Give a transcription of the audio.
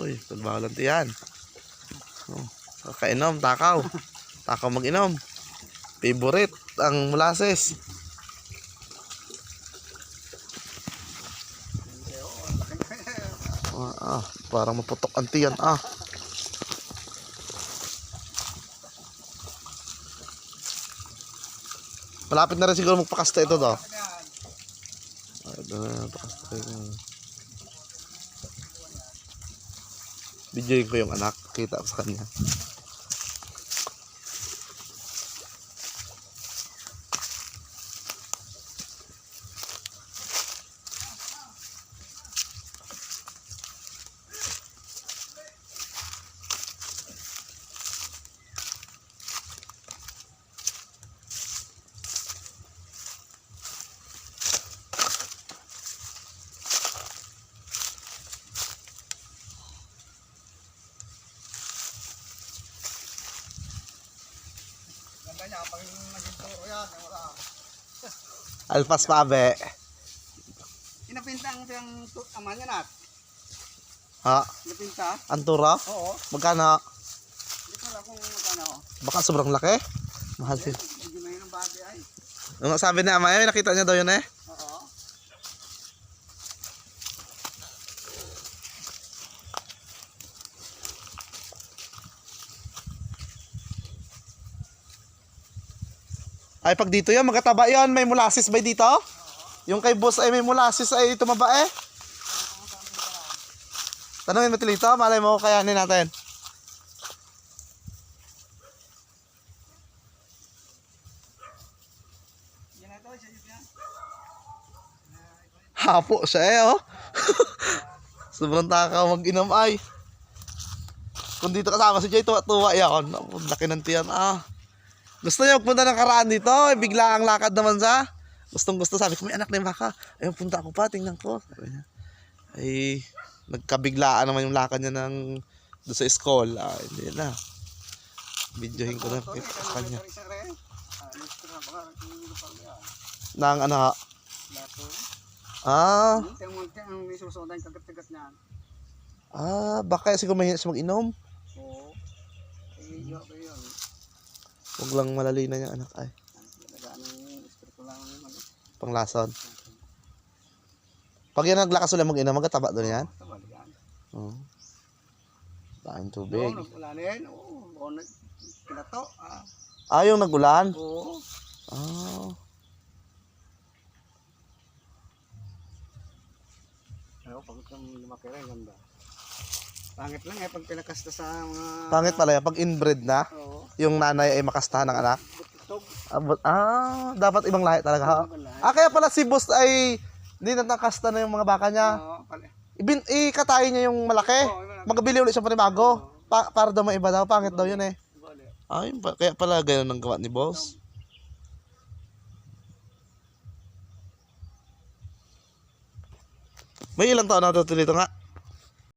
Uy, pagbawalan yan. Oh, kakainom, takaw. Takaw mag-inom. Favorite, ang molasses. Ah, ah, parang maputok ang tiyan, ah. Malapit na rin siguro magpakasta ito, do. Ay, pakasta ito. Videoin ko yung anak. Kita ko sa kanya. Ganda niya, pag naging turo yan, wala. Alpas pabe. Inapinta ang siyang tu- ama niya nat. Ha? Inapinta? Antura? Oo. Magkano? Hindi ko alam kung magkano. Baka sobrang laki. Mahal din. Hindi na yun ang bagay ay. Yung sabi ni Ama, eh, nakita niya daw yun eh. Oo. Ay, pag dito yan, magkataba yan. May molasses ba dito? Yung kay boss ay may molasses ay tumaba eh. Tanungin mo tilito, malay mo kayanin natin. Hapo siya eh, oh. Sobrang takaw mag-inom ay. Kung dito kasama si Jay, tuwa-tuwa yan. Laki ng tiyan, ah. Gusto niya magpunta ng karaan dito, eh, bigla ang lakad naman sa. Gustong gusto, sabi ko, may anak na yung baka. Ayun, punta ako pa, tingnan ko. Sabi niya. Ay, nagkabiglaan naman yung lakad niya ng doon sa school. Ah, hindi na. Videohin ko na sa kanya. Nang ano, ah, may ah, baka siguro siya mag-inom. Oo. Eh, yun. Huwag lang malalay na niya anak ay. Panglason. Pag yan naglakas ulit mag-inom, magkataba doon yan. Oo. Daing Oo, tubig. nagulanin. Oo, oo, nag- kinato. Ah, Ah, yung nagulan? oo. Ah. Pero pag lumaki rin, ganda. Pangit lang eh, pag pinakasta sa mga... Pangit pala yan. Pag inbred na, Oo. Yung nanay ay makastahan ng anak. Ah, but- ah, dapat ibang lahi talaga. Ha? Ah, kaya pala si boss ay hindi na nakasta na yung mga baka niya. Ibin, ikatayin niya yung malaki. Magabili ulit siya panibago. Pa, para daw may iba daw. Pangit daw yun eh. Pa, kaya pala ganun ang gawa ni boss. May ilang taon na ito dito nga?